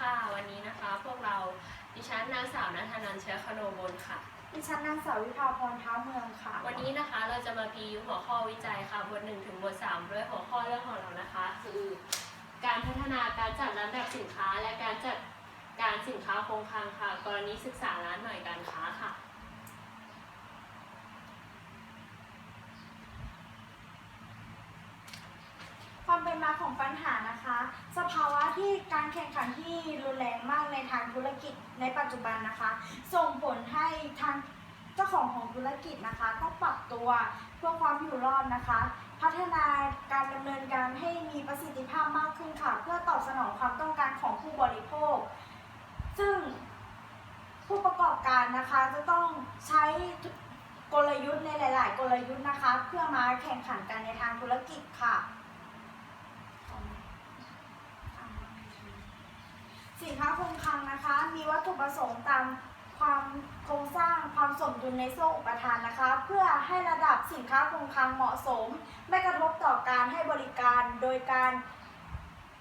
ค่ะ วันนี้นะคะ พวกเราดิฉันนางสาวนัทนันท์เชื้อคโนบลค่ะ ดิฉันนางสาววิภาพรเท้าเมืองค่ะ วันนี้นะคะเราจะมาพีหัวข้อวิจัยค่ะบทหนึ่งถึงบทสามด้วยหัวข้อเรื่องของเรานะคะ คือ การพัฒนาการจัดลำดับสินค้า และการจัดการสินค้าคงคลังค่ะ กรณีศึกษาร้านหน่วยการค้าค่ะ ความเป็นมาของปัญหานะคะ สภาวะที่การแข่งขันที่รุนแรงมากในทางธุรกิจในปัจจุบันนะคะ ส่งผลให้ทางเจ้าของของธุรกิจนะคะต้องปรับตัวเพื่อความอยู่รอดนะคะ พัฒนาการดำเนินการให้มีประสิทธิภาพมากขึ้นค่ะ เพื่อตอบสนองความต้องการของผู้บริโภค ซึ่งผู้ประกอบการนะคะจะต้องใช้กลยุทธ์ในหลาย ๆ กลยุทธ์นะคะ เพื่อมาแข่งขันกันในทางธุรกิจค่ะ สิน คงคลังนะคะ มีวัตถุประสงค์ตามความโครงสร้างความสมดุลในโซ่อุปทานนะคะ เพื่อให้ระดับสินค้าคงคลังเหมาะสม ไม่กระทบต่อการให้บริการโดยการ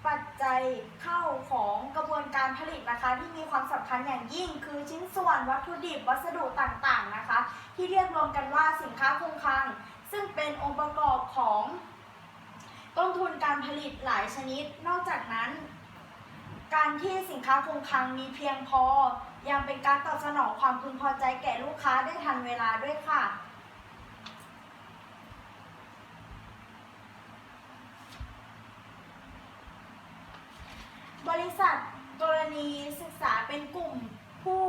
ปัจจัยเข้าของกระบวนการผลิตนะคะ ที่มีความสำคัญอย่างยิ่ง คือชิ้นส่วนวัตถุดิบวัสดุต่างๆนะคะ ที่เรียกรวมกันว่าสินค้าคงคลัง ซึ่งเป็นองค์ประกอบของต้นทุนการผลิตหลายชนิด นอกจากนั้น การที่สินค้าคงคลังมีเพียงพอ ยังเป็นการตอบสนองความพึงพอใจแก่ลูกค้าได้ทันเวลาด้วยค่ะ บริษัทกรณีศึกษาเป็นกลุ่มผู้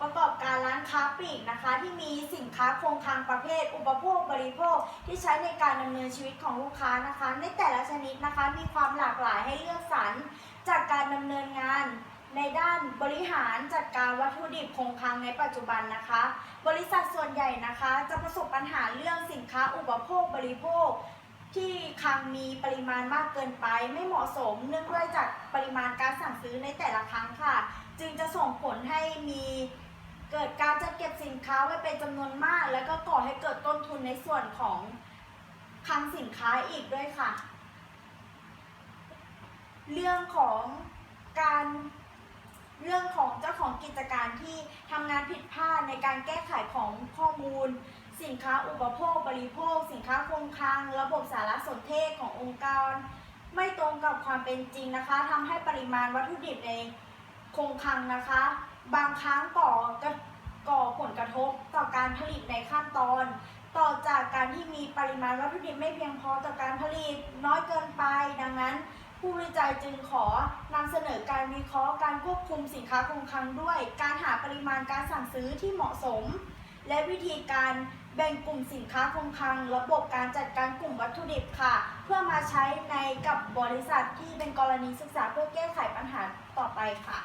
ประกอบกานค้าปลีกนะคะ ที่มีสินค้าคงคลังประเภท อุปโภคบริโภคที่ใช้ในการดำเนินชีวิตของลูกค้านะคะ ในแต่ละชนิดนะคะมีความหลากหลายให้เลือกสรรจากการดำเนินงานในด้านบริหารจัดการวัตถุดิบคงคลังในปัจจุบันนะคะ บริษัทส่วนใหญ่นะคะ จะประสบปัญหาเรื่องสินค้าอุปโภคบริโภค ที่คลังมีปริมาณมากเกินไป ไม่เหมาะสมเนื่องด้วยจากปริมาณการสั่งซื้อในแต่ละครั้งค่ะ จึงจะส่งผลให้มี เกิดการจัดเก็บสินค้าไว้เป็นจำนวนมาก แล้วก็ก่อให้เกิดต้นทุนในส่วนของคลังสินค้าอีกด้วยค่ะ เรื่องของการเรื่องของเจ้าของกิจการที่ทำงานผิดพลาดในการแก้ไขของข้อมูล สินค้าอุปโภคบริโภค สินค้าคงคลัง ระบบสารสนเทศขององค์กร ไม่ตรงกับความเป็นจริงนะคะทำให้ปริมาณวัตถุดิบในคงคลังนะคะ บางครั้งก่อก่อผลกระทบต่อการผลิตในขั้นตอน ต่อจากการที่มีปริมาณวัตถุดิบไม่เพียงพอต่อการผลิตน้อยเกินไป ดังนั้น ผู้วิจัยจึงขอนำเสนอการวิเคราะห์การควบคุมสินค้าคงคลังด้วย การหาปริมาณการสั่งซื้อที่เหมาะสม และวิธีการแบ่งกลุ่มสินค้าคงคลัง ระบบการจัดการกลุ่มวัตถุดิบค่ะ เพื่อมาใช้ในกับบริษัทที่เป็นกรณีศึกษาเพื่อแก้ไขปัญหาต่อไปค่ะ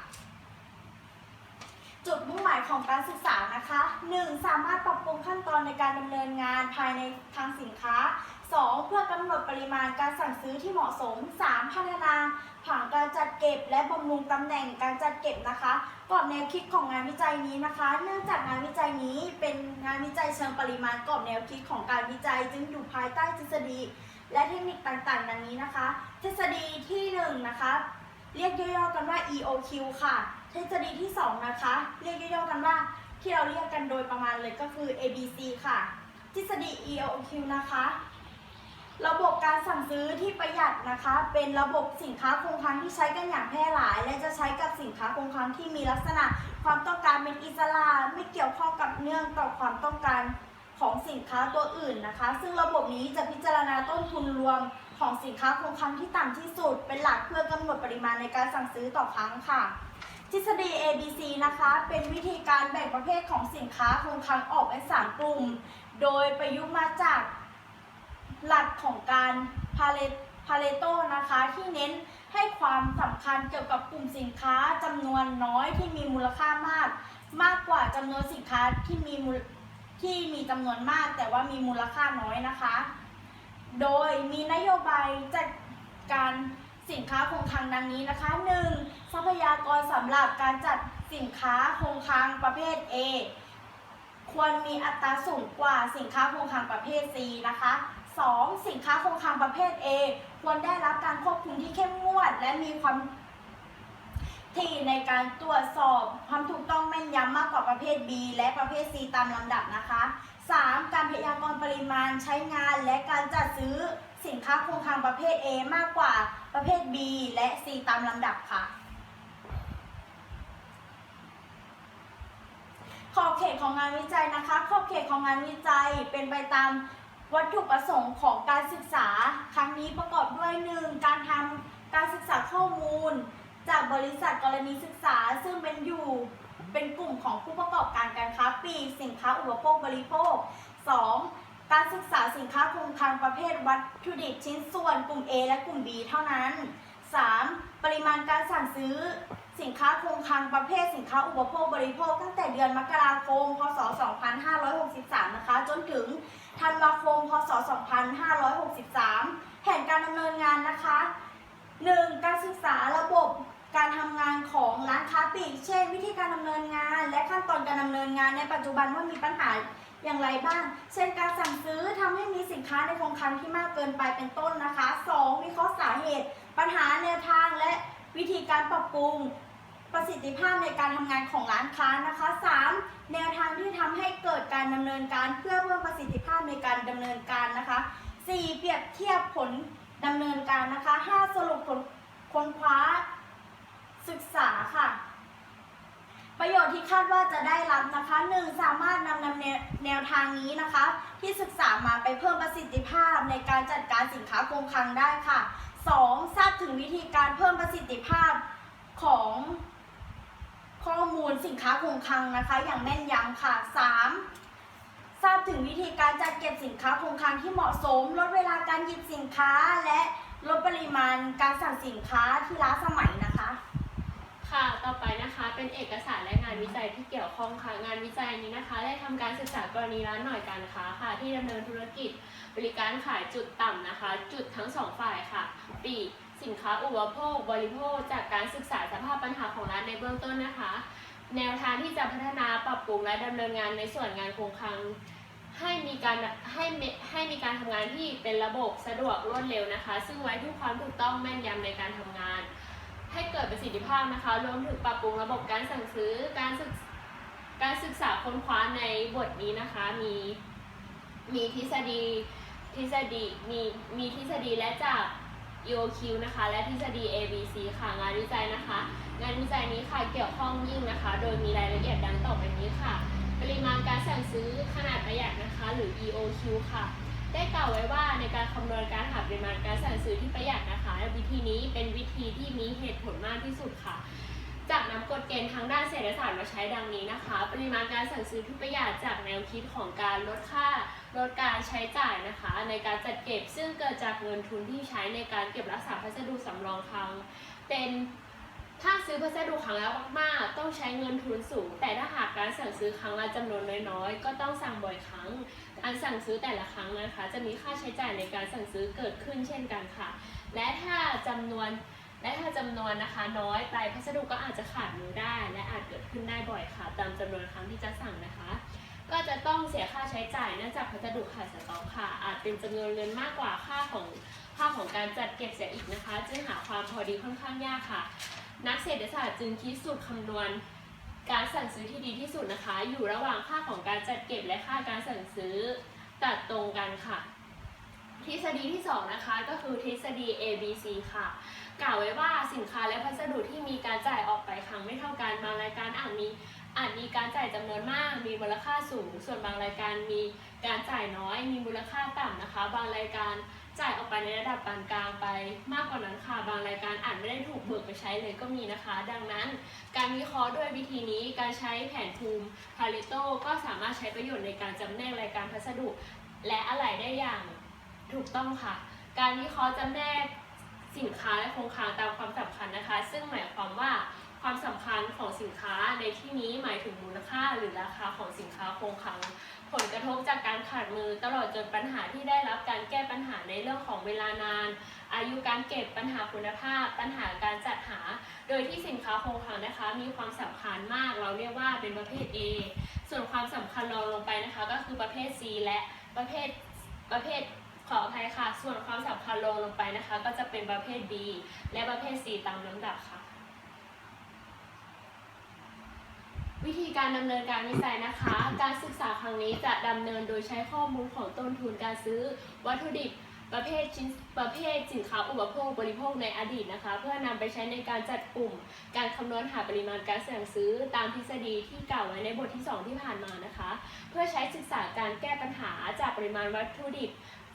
จุดมุ่งหมายของการศึกษานะคะ 1. สามารถปรับปรุงขั้นตอนในการดำเนินงานภายในทางสินค้า 2. เพื่อกำหนดปริมาณการสั่งซื้อที่เหมาะสม 3. พัฒนาผังการจัดเก็บ และบำรุงตำแหน่งการจัดเก็บนะคะกรอบแนวคิดของงานวิจัยนี้นะคะ เนื่องจากงานวิจัยนี้เป็นงานวิจัยเชิงปริมาณกรอบแนวคิดของการวิจัย จึงอยู่ภายใต้ทฤษฎี และเทคนิคต่างๆ ดังนี้นะคะ ทฤษฎีที่หนึ่งนะคะเรียกย่อๆกันว่า EOQ ค่ะ ทฤษฎีที่ 2 นะคะ เรียกย่อๆกันว่าที่เราเรียกกันโดยประมาณเลยก็คือ ABC ค่ะ ทฤษฎี EOQ นะคะ ระบบการสั่งซื้อที่ประหยัดนะคะ เป็นระบบสินค้าคงคลังที่ใช้กันอย่างแพร่หลาย และจะใช้กับสินค้าคงคลังที่มีลักษณะ ความต้องการเป็นอิสระไม่เกี่ยวข้องกับเนื่องต่อความต้องการของสินค้าตัวอื่นนะคะ ซึ่งระบบนี้จะพิจารณาต้นทุนรวมของสินค้าคงคลังที่ต่ำที่สุด เป็นหลักเพื่อกำหนดปริมาณในการสั่งซื้อต่อครั้งค่ะ ทฤษฎี ABC นะคะ เป็นวิธีการแบ่งประเภทของสินค้าคงคลังออกเป็นสามกลุ่ม โดยประยุกต์มาจากหลักของการพาเลพาเลโตนะคะ ที่เน้นให้ความสำคัญเกี่ยวกับกลุ่มสินค้าจำนวนน้อยที่มีมูลค่ามาก มากกว่าจำนวนสินค้าที่มีมที่มีจำนวนมาก แต่ว่ามีมูลค่าน้อยนะคะ โดยมีนโยบายจัดการ สินค้าคงคลังดังนี้นะคะ 1. ทรัพยากรสำหรับการจัดสินค้าคงคลังประเภท A ควรมีอัตราสูงกว่าสินค้าคงคลังประเภท C นะคะ 2. สินค้าคงคลังประเภท A ควรได้รับการควบคุมที่เข้มงวด และมีความที่ในการตรวจสอบความถูกต้องแม่นยำมากกว่าประเภท B และประเภท C ตามลำดับนะคะ 3. การพยากรณ์ปริมาณใช้งานและการจัดซื้อสินค้าคงคลังประเภท A มากกว่า ประเภท B และ C ตามลำดับค่ะ ขอบเขตของงานวิจัยนะคะ ขอบเขตของงานวิจัยเป็นไปตามวัตถุประสงค์ของการศึกษา ครั้งนี้ประกอบด้วย 1. การทำการศึกษาข้อมูล จากบริษัทกรณีศึกษาซึ่งเป็นอยู่เป็นกลุ่มของผู้ประกอบการการค้าปลีกสินค้าอุปโภคบริโภค 2. การศึกษาสินค้าคงคลังประเภทวัตถุดิบชิ้นส่วนกลุ่ม A และกลุ่ม B เท่านั้น 3. ปริมาณการสั่งซื้อ สินค้าคงคลังประเภทสินค้าอุปโภคบริโภค ตั้งแต่เดือนมกราคม พศ 2563 นะคะ จนถึงธันวาคม พศ 2563 แผนการดำเนินงานนะคะ 1. การศึกษาระบบการทำงานของร้านค้าปลีก เช่น วิธีการดำเนินงาน และขั้นตอนการดำเนินงานในปัจจุบันว่ามีปัญหา อย่างไรบ้าง เช่นการสั่งซื้อทำให้มีสินค้าในคงคลังที่มากเกินไปเป็นต้นนะคะ 2. วิเคราะห์สาเหตุ ปัญหาแนวทางและวิธีการปรับปรุงประสิทธิภาพในการทำงานของร้านค้านะคะ 3. แนวทางที่ทำให้เกิดการดำเนินการเพื่อเพิ่มประสิทธิภาพในการดำเนินการนะคะ 4. เปรียบเทียบผลดำเนินการนะคะ 5. สรุปผลค้นคว้าศึกษาค่ะ ประโยชน์ที่คาดว่าจะได้รับนะคะ 1. สามารถนำนำแนวแนวทางนี้นะคะ ที่ศึกษามาไปเพิ่มประสิทธิภาพในการจัดการสินค้าคงคลังได้ค่ะ 2. ทราบถึงวิธีการเพิ่มประสิทธิภาพของข้อมูลสินค้าคงคลังนะคะ อย่างแม่นยำค่ะ 3. ทราบถึงวิธีการจัดเก็บสินค้าคงคลังที่เหมาะสม ลดเวลาการหยิบสินค้าและลดปริมาณการสั่งสินค้าที่ล้าสมัยนะคะ ค่ะ ต่อไปนะคะเป็นเอกสารและงานวิจัยที่เกี่ยวข้องค่ะ งานวิจัยนี้นะคะได้ทำการศึกษากรณีร้านหน่อยการค้าค่ะ ที่ดำเนินธุรกิจ บริการขายจุดต่ำนะคะ จุดทั้งสองฝ่ายค่ะปีสินค้าอุปโภค บริโภค จากการศึกษาสภาพปัญหาของร้านในเบื้องต้นนะคะ แนวทางที่จะพัฒนาปรับปรุงและดำเนินงานในส่วนงานคงคลังให้มีการให้มีให้มีการทำงานที่เป็นระบบสะดวกรวดเร็วนะคะ ซึ่งไว้ทุกความถูกต้องแม่นยำในการทำงาน ให้เกิดประสิทธิภาพนะคะ รวมถึงปรับปรุงระบบการสั่งซื้อ การศึกการศึกษาค้นคว้าในบทนี้นะคะ มีมีทฤษฎีทฤษฎีมีมีทฤษฎีและจาก EOQ นะคะ และทฤษฎี ABC ค่ะ งานวิจัยนะคะ งานวิจัยนี้ค่ะเกี่ยวข้องยิ่งนะคะ โดยมีรายละเอียดดังต่อไปนี้ค่ะ ปริมาณการสั่งซื้อขนาดประหยัดนะคะ หรือ EOQ ค่ะ ได้กล่าวไว้ว่าในการคำนวณการหาปริมาณการสั่งซื้อที่ประหยัดนะคะ วิธีนี้เป็นวิธีที่มีเหตุผลมากที่สุดค่ะ จากนำกฎเกณฑ์ทางด้านเศรษฐศาสตร์มาใช้ดังนี้นะคะ ปริมาณการสั่งซื้อที่ประหยัดจากแนวคิดของการลดค่าลดการใช้จ่ายนะคะ ในการจัดเก็บซึ่งเกิดจากเงินทุนที่ใช้ในการเก็บรักษาพัสดุสำรองคลังเป็น ถ้าซื้อพัสดุครั้งแล้วมากๆ ต้องใช้เงินทุนสูง แต่ถ้าหากการสั่งซื้อครั้งละจำนวนน้อยๆ ก็ต้องสั่งบ่อยครั้ง การสั่งซื้อแต่ละครั้งนะคะ จะมีค่าใช้จ่ายในการสั่งซื้อเกิดขึ้นเช่นกันค่ะ และถ้าจำนวนและถ้าจำนวนนะคะ น้อยไปพัสดุก็อาจจะขาดมือได้ และอาจเกิดขึ้นได้บ่อยค่ะ ตามจำนวนครั้งที่จะสั่งนะคะ ก็จะต้องเสียค่าใช้จ่ายเนื่องจากพัสดุขาดสต็อกค่ะ อาจเป็นจำนวนเงินมากกว่าค่าของค่าของการจัดเก็บเสียอีกนะคะ จึงหาความพอดีค่อนข้างยากค่ะ นักเศรษฐศาสตร์จึงคิดสูตรคำนวณ การสั่งซื้อที่ดีที่สุดนะคะ อยู่ระหว่างค่าของการจัดเก็บและค่าการสั่งซื้อตัดตรงกันค่ะ ทฤษฎีที่ 2 นะคะ ก็คือทฤษฎี ABC ค่ะ กล่าวไว้ว่าสินค้าและพัสดุที่มีการจ่ายออกไปครั้งไม่เท่ากันบางรายการอาจมี อาจมีการจ่ายจำนวนมาก มีมูลค่าสูง ส่วนบางรายการมีการจ่ายน้อย มีมูลค่าต่ำนะคะ บางรายการจ่ายออกไปในระดับปานกลางไป มากกว่านั้นค่ะ บางรายการอาจไม่ได้ถูกเบิกไปใช้เลยก็มีนะคะ ดังนั้น การวิเคราะห์ด้วยวิธีนี้ การใช้แผนภูมิพาริโตก็สามารถใช้ประโยชน์ในการจำแนกรายการพัสดุ และอะไหล่ได้อย่างถูกต้องค่ะ การวิเคราะห์จำแนกสินค้าและโครงค้างตามความสำคัญนะคะ ซึ่งหมายความว่า ความสำคัญของสินค้าในที่นี้หมายถึงมูลค่าหรือราคาของสินค้าคงคลัง ผลกระทบจากการขาดมือตลอดจนปัญหาที่ได้รับการแก้ปัญหาในเรื่องของเวลานาน อายุการเก็บปัญหาคุณภาพ ปัญหาการจัดหา โดยที่สินค้าคงคลังนะคะ มีความสำคัญมากเราเรียกว่าเป็นประเภท A ส่วนความสำคัญรองลงไปนะคะ ก็คือประเภท C และประเภทประเภทขออภัยค่ะ ส่วนความสำคัญรองลงไปนะคะ ก็จะเป็นประเภท B และประเภท C ตามลำดับค่ะ วิธีการดำเนินการวิจัยนะคะ การศึกษาครั้งนี้จะดำเนินโดยใช้ข้อมูลของต้นทุนการซื้อวัตถุดิบประเภทชิ้นประเภทสินค้าอุปโภคบริโภคในอดีตนะคะ เพื่อนำไปใช้ในการจัดกลุ่ม การคำนวณหาปริมาณการสั่งซื้อตามทฤษฎีที่กล่าวไว้ในบทที่ 2 ที่ผ่านมานะคะ เพื่อใช้ศึกษาการแก้ปัญหาจากปริมาณวัตถุดิบ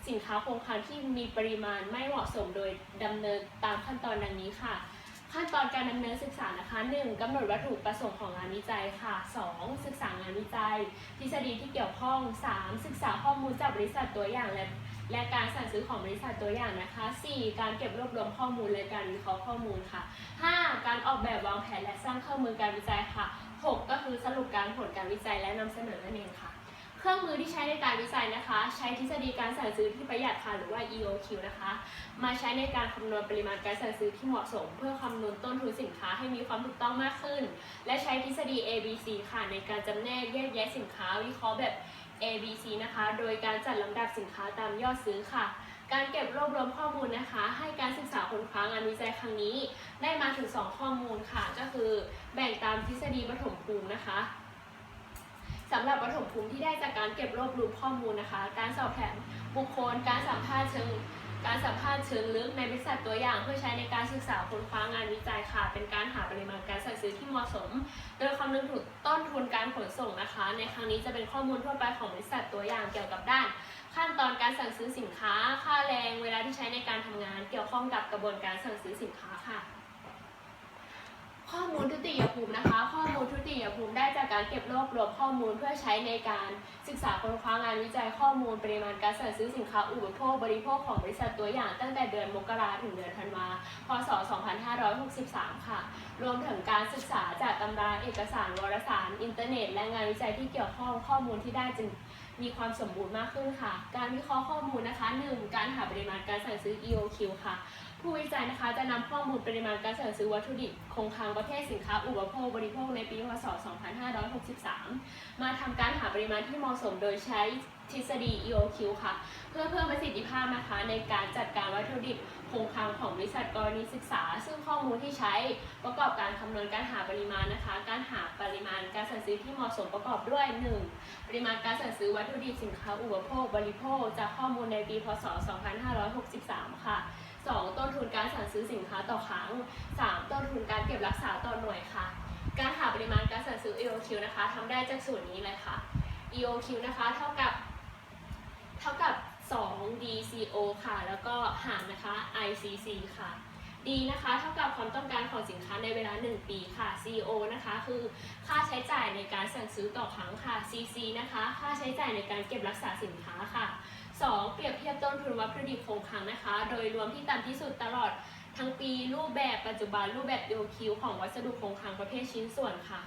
สินค้าคงคลังที่มีปริมาณไม่เหมาะสมโดยดำเนินตามขั้นตอนดังนี้ค่ะ ขั้นตอนการดำเนินศึกษานะคะ 1. กำหนดวัตถุประสงค์ของงานวิจัยค่ะ 2. ศึกษางานวิจัย ทฤษฎีที่เกี่ยวข้อง 3. ศึกษาข้อมูลจากบริษัทตัวอย่างและและการสั่งซื้อของบริษัทตัวอย่างนะคะ 4. การเก็บรวบรวมข้อมูลและการวิเคราะห์ข้อมูลค่ะ 5. การออกแบบวางแผนและสร้างเครื่องมือการวิจัยค่ะ 6. ก็คือสรุปการผลการวิจัยและนำเสนอนั่นเองค่ะ เครื่องมือที่ใช้ในการวิจัยนะคะ ใช้ทฤษฎีการสั่งซื้อที่ประหยัดค่ะหรือว่า EOQ นะคะ มาใช้ในการคำนวณปริมาณการสั่งซื้อที่เหมาะสม เพื่อคำนวณต้นทุนสินค้าให้มีความถูกต้องมากขึ้น และใช้ทฤษฎี ABC ค่ะในการจำแนกแยกแยะสินค้าวิเคราะห์แบบ ABC นะคะ โดยการจัดลำดับสินค้าตามยอดซื้อค่ะ การเก็บรวบรวมข้อมูลนะคะ ให้การศึกษาค้นคว้างานวิจัยครั้งนี้ ได้มาถึง 2 ข้อมูลค่ะ ก็คือแบ่งตามทฤษฎีปฐมภูมินะคะ สำหรับปฐมภูมิที่ได้จากการเก็บรวบรวมข้อมูลนะคะ การสอบถามบุคคล การสัมภาษณ์เชิง การสัมภาษณ์เชิงลึกในบริษัทตัวอย่าง เพื่อใช้ในการศึกษาค้นคว้างานวิจัยค่ะ เป็นการหาปริมาณการสั่งซื้อที่เหมาะสม โดยคำนึงถึงต้นทุนการขนส่งนะคะ ในครั้งนี้จะเป็นข้อมูลทั่วไปของบริษัทตัวอย่างเกี่ยวกับด้าน ขั้นตอนการสั่งซื้อสินค้า ค่าแรง เวลาที่ใช้ในการทำงาน เกี่ยวข้องกับกระบวนการสั่งซื้อสินค้าค่ะ ข้อมูลทุติยภูมินะคะ ข้อมูลทุติยภูมิได้จากการเก็บรวบรวมข้อมูลเพื่อใช้ในการศึกษาค้นคว้างานวิจัยข้อมูลปริมาณการสั่งซื้อสินค้าอุปโภคบริโภคของบริษัทตัวอย่างตั้งแต่เดือนมกราถึงเดือนธันวาพศ 2563 ค่ะ รวมถึงการศึกษาจากตำราเอกสารวารสาร อินเทอร์เน็ต และงานวิจัยที่เกี่ยวข้องข้อมูลที่ได้จึง มีความสมบูรณ์มากขึ้นค่ะ การวิเคราะห์ข้อมูลนะคะ 1. การหาปริมาณการสั่งซื้อ EOQ ค่ะ ผู้วิจัยนะคะจะนำข้อมูลปริมาณการสั่งซื้อวัตถุดิบคงคลังประเภทสินค้าอุปโภคบริโภคในปีพศ 2563 มาทำการหาปริมาณที่เหมาะสมโดยใช้ทฤษฎี EOQ ค่ะ เพื่อเพิ่มประสิทธิภาพนะคะในการจัดการวัตถุดิบ คงคลังของบริษัทกรณีศึกษา ซึ่งข้อมูลที่ใช้ประกอบการคำนวณการหาปริมาณนะคะ การหาปริมาณการสั่งซื้อที่เหมาะสมประกอบด้วย 1. ปริมาณการสั่งซื้อวัตถุดิบสินค้าอุปโภค บริโภค จากข้อมูลในปีพศ 2563 ค่ะ 2. ต้นทุนการสั่งซื้อสินค้าต่อครั้ง 3. ต้นทุนการเก็บรักษาต่อหน่วยค่ะ การหาปริมาณการสั่งซื้อ EOQ นะคะทำได้จากสูตรนี้เลยค่ะ EOQ นะคะเท่ากับ เท่ากับ 2 DCO ค่ะ แล้วก็หารนะคะ ICC ค่ะ D นะคะเท่ากับความต้องการของสินค้าในเวลา 1 ปีค่ะ CO นะคะคือค่าใช้จ่ายในการสั่งซื้อต่อครั้งค่ะ CC นะคะค่าใช้จ่ายในการเก็บรักษาสินค้าค่ะ 2. เปรียบเทียบต้นทุนวัตถุดิบคงคลังนะคะ โดยรวมที่ต่ำที่สุดตลอดทั้งปีรูปแบบปัจจุบันรูปแบบ EOQ ของวัสดุคงคลังประเภทชิ้นส่วนค่ะ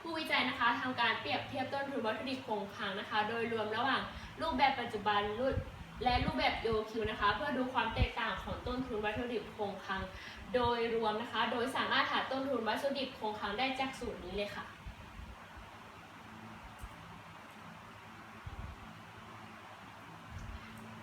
ผู้วิจัยนะคะทำการเปรียบเทียบต้นทุนวัตถุดิบคงคลังนะคะ โดยรวมระหว่างรูปแบบปัจจุบันรูป และรูปแบบ EOQ นะคะ เพื่อดูความแตกต่างของต้นทุนวัตถุดิบคงคลัง โดยรวมนะคะ โดยสามารถหาต้นทุนวัตถุดิบคงคลังได้จากสูตรนี้เลยค่ะ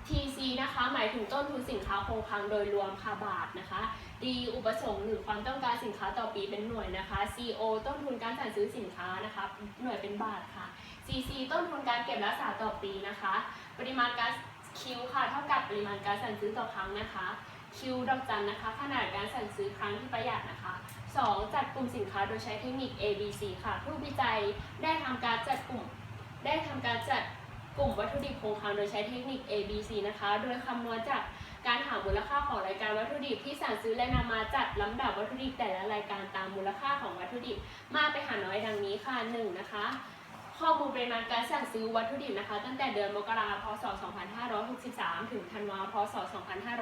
TC นะคะหมายถึงต้นทุนสินค้าคงคลังโดยรวมค่ะบาทนะคะ D อุปสงค์หรือความต้องการสินค้าต่อปีเป็นหน่วยนะคะ CO ต้นทุนการสั่งซื้อสินค้านะคะหน่วยเป็นบาทค่ะ CC ต้นทุนการเก็บรักษาต่อปีนะคะ ปริมาณการ Q ค่ะเท่ากับปริมาณการสั่งซื้อต่อครั้งนะคะ Q ดอกจันนะคะ ขนาดการสั่งซื้อครั้งที่ประหยัดนะคะ 2. จัดกลุ่มสินค้าโดยใช้เทคนิค ABC ค่ะ ผู้วิจัยได้ทำการจัดกลุ่มได้ทำการจัดกลุ่มวัตถุดิบคงคลังโดยใช้เทคนิค ABC นะคะ โดยคำนวณจากการหามูลค่าของรายการวัตถุดิบที่สั่งซื้อและนำมาจัดลำดับวัตถุดิบแต่ละรายการตามมูลค่าของวัตถุดิบมากไปหาน้อยดังนี้ค่ะ 1 นะคะ ข้อมูลปริมาณการสั่งซื้อวัตถุดิบนะคะ ตั้งแต่เดือนมกราคมพศ 2563 ถึงธันวาพศ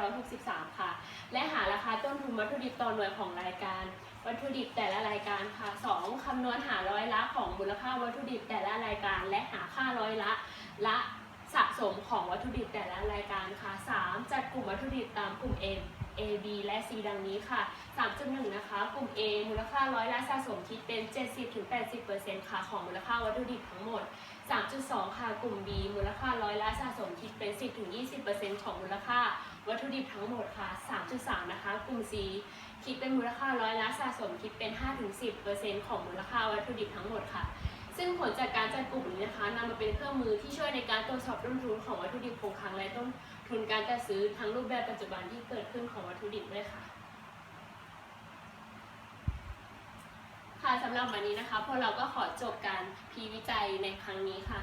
2563 ค่ะ และหาราคาต้นทุนวัตถุดิบต่อหน่วยของรายการ วัตถุดิบแต่ละรายการค่ะ 2. คำนวณหาร้อยละของมูลค่าวัตถุดิบแต่ละรายการ และหาค่าร้อยละละสะสมของวัตถุดิบแต่ละรายการค่ะ 3. จัดกลุ่มวัตถุดิบตามกลุ่ม A A B และ C ดังนี้ค่ะ 3.1 นะคะ กลุ่ม A มูลค่าร้อยละสะสมคิดเป็น 70-80%ค่ะของมูลค่าวัตถุดิบทั้งหมด 3.2 ค่ะ กลุ่ม B มูลค่าร้อยละสะสมคิดเป็น 10-20%ของมูลค่าวัตถุดิบทั้งหมดค่ะ 3.3 นะคะ กลุ่ม C คิดเป็นมูลค่าร้อยละสะสมคิดเป็น 5-10%ของมูลค่าวัตถุดิบทั้งหมดค่ะ ซึ่งผลจากการจัดกลุ่มนี้นะคะนำมาเป็นเครื่องมือที่ช่วยในการตรวจสอบต้นทุนของวัตถุดิบคงคลังและต้น ทุนการจัดซื้อทั้งรูปแบบปัจจุบันที่เกิดขึ้นของวัตถุดิบด้วยค่ะ ค่ะสำหรับวันนี้นะคะพวกเราก็ขอจบการพีวิจัยในครั้งนี้ค่ะ